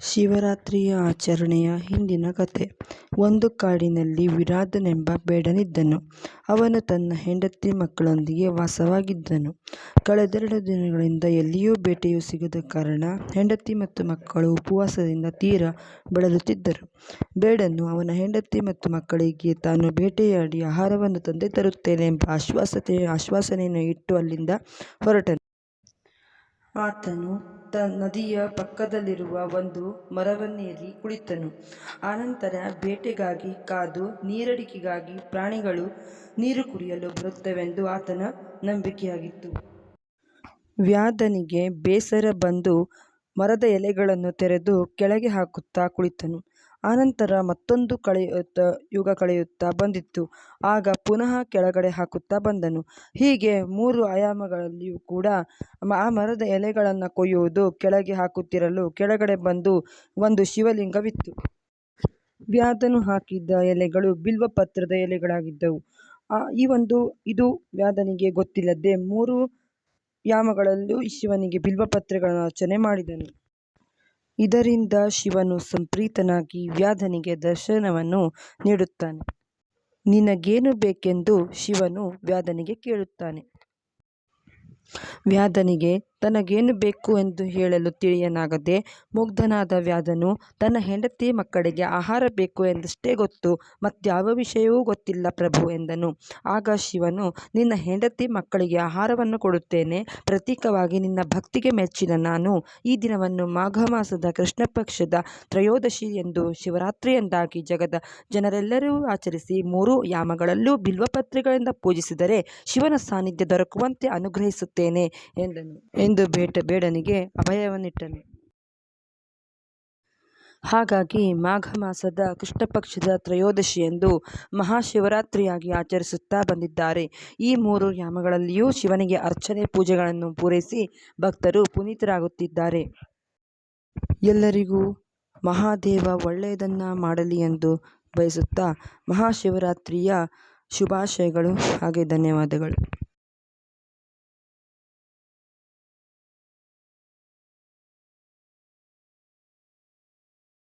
ಶಿವರಾತ್ರಿಯ ಆಚರಣೆಯ ಹಿಂದಿನ ಕಥೆ ಒಂದು ಕಾಡಿನಲ್ಲಿ ವಿರಾಧನೆಂಬ ಬೇಡನಿದ್ದನು. ಅವನು ತನ್ನ ಹೆಂಡತಿ ಮಕ್ಕಳೊಂದಿಗೆ ವಾಸವಾಗಿದ್ದನು. ಕಳೆದೆರಡು ದಿನಗಳಿಂದ ಎಲ್ಲಿಯೂ ಬೇಟೆಯೂ ಸಿಗದ ಕಾರಣ ಹೆಂಡತಿ ಮತ್ತು ಮಕ್ಕಳು ಉಪವಾಸದಿಂದ ತೀರಾ ಬಳಲುತ್ತಿದ್ದರು. ಬೇಡನು ಅವನ ಹೆಂಡತಿ ಮತ್ತು ಮಕ್ಕಳಿಗೆ ತಾನು ಬೇಟೆಯಾಡಿ ಆಹಾರವನ್ನು ತಂದೆ ತರುತ್ತೇನೆ ಎಂಬ ಆಶ್ವಾಸನೆಯನ್ನು ಇಟ್ಟು ಅಲ್ಲಿಂದ ಹೊರಟನು. ಆತನು ನದಿಯ ಪಕ್ಕದಲ್ಲಿರುವ ಒಂದು ಮರವನ್ನೇರಿ ಕುಳಿತನು. ಆನಂತರ ಬೇಟೆಗಾಗಿ ಕಾದು ನೀರಡಿಕೆಗಾಗಿ ಪ್ರಾಣಿಗಳು ನೀರು ಕುಡಿಯಲು ಬರುತ್ತವೆಂದು ಆತನ ನಂಬಿಕೆಯಾಗಿತ್ತು. ವ್ಯಾಧನಿಗೆ ಬೇಸರ ಬಂದು ಮರದ ಎಲೆಗಳನ್ನು ತೆರೆದು ಕೆಳಗೆ ಹಾಕುತ್ತಾ ಕುಳಿತನು. ಅನಂತರ ಮತ್ತೊಂದು ಯುಗ ಕಳೆಯುತ್ತಾ ಬಂದಿತ್ತು ಆಗ ಪುನಃ ಕೆಳಗಡೆ ಹಾಕುತ್ತಾ ಬಂದನು. ಹೀಗೆ ಮೂರು ಆಯಾಮಗಳಲ್ಲಿಯೂ ಕೂಡ ಆ ಮರದ ಎಲೆಗಳನ್ನು ಕೊಯ್ಯುವುದು. ಕೆಳಗೆ ಹಾಕುತ್ತಿರಲು ಕೆಳಗಡೆ ಬಂದು ಒಂದು ಶಿವಲಿಂಗವಿತ್ತು. ವ್ಯಾಧನು ಹಾಕಿದ್ದ ಎಲೆಗಳು ಬಿಲ್ವಪತ್ರದ ಎಲೆಗಳಾಗಿದ್ದವು. ಈ ಒಂದು, ಇದು ವ್ಯಾಧನಿಗೆ ಗೊತ್ತಿಲ್ಲದೆ ಮೂರು ಯಾಮಗಳಲ್ಲೂ ಶಿವನಿಗೆ ಬಿಲ್ವಪತ್ರೆಗಳನ್ನು ಅರ್ಚನೆ ಮಾಡಿದನು. ಇದರಿಂದ ಶಿವನು ಸಂಪ್ರೀತನಾಗಿ ವ್ಯಾಧನಿಗೆ ದರ್ಶನವನ್ನು ನೀಡುತ್ತಾನೆ. ನಿನಗೇನು ಬೇಕೆಂದು ಶಿವನು ವ್ಯಾಧನಿಗೆ ಕೇಳುತ್ತಾನೆ. ವ್ಯಾಧನಿಗೆ ತನಗೇನು ಬೇಕು ಎಂದು ಹೇಳಲು ತಿಳಿಯನಾಗದೆ ಮುಗ್ಧನಾದ ವ್ಯಾಧನು ತನ್ನ ಹೆಂಡತಿ ಮಕ್ಕಳಿಗೆ ಆಹಾರ ಬೇಕು ಎಂದಷ್ಟೇ ಗೊತ್ತು. ಮತ್ಯಾವ ವಿಷಯವೂ ಗೊತ್ತಿಲ್ಲ ಪ್ರಭು ಎಂದನು. ಆಗ ಶಿವನು, ನಿನ್ನ ಹೆಂಡತಿ ಮಕ್ಕಳಿಗೆ ಆಹಾರವನ್ನು ಕೊಡುತ್ತೇನೆ. ಪ್ರತೀಕವಾಗಿ ನಿನ್ನ ಭಕ್ತಿಗೆ ಮೆಚ್ಚಿದ ನಾನು ಈ ದಿನವನ್ನು ಮಾಘ ಮಾಸದ ಕೃಷ್ಣ ಕೃಷ್ಣಪಕ್ಷದ ತ್ರಯೋದಶಿ ಎಂದು ಶಿವರಾತ್ರಿ ಎಂದಾಗಿ ಜಗದ ಜನರೆಲ್ಲರೂ ಆಚರಿಸಿ ಮೂರು ಯಾಮಗಳಲ್ಲೂ ಬಿಲ್ವಪತ್ರೆಗಳಿಂದ ಪೂಜಿಸಿದರೆ ಶಿವನ ಸಾನ್ನಿಧ್ಯ ದೊರಕುವಂತೆ ಅನುಗ್ರಹಿಸುತ್ತೇನೆ ಎಂದನು ಎಂದು ಬೇಡನಿಗೆ ಅಭಯವನ್ನಿಟ್ಟನು ಹಾಗಾಗಿ ಮಾಘ ಮಾಸದ ಕೃಷ್ಣಪಕ್ಷದ ತ್ರಯೋದಶಿಯಂದು ಮಹಾಶಿವರಾತ್ರಿಯಾಗಿ ಆಚರಿಸುತ್ತಾ ಬಂದಿದ್ದಾರೆ. ಈ ಮೂರು ಯಾಮಗಳಲ್ಲಿಯೂ ಶಿವನಿಗೆ ಅರ್ಚನೆ ಪೂಜೆಗಳನ್ನು ಪೂರೈಸಿ ಭಕ್ತರು ಪುನೀತರಾಗುತ್ತಿದ್ದಾರೆ. ಎಲ್ಲರಿಗೂ ಮಹಾದೇವ ಒಳ್ಳೆಯದನ್ನ ಮಾಡಲಿ ಎಂದು ಬಯಸುತ್ತಾ ಮಹಾಶಿವರಾತ್ರಿಯ ಶುಭಾಶಯಗಳು ಹಾಗೆ ಧನ್ಯವಾದಗಳು.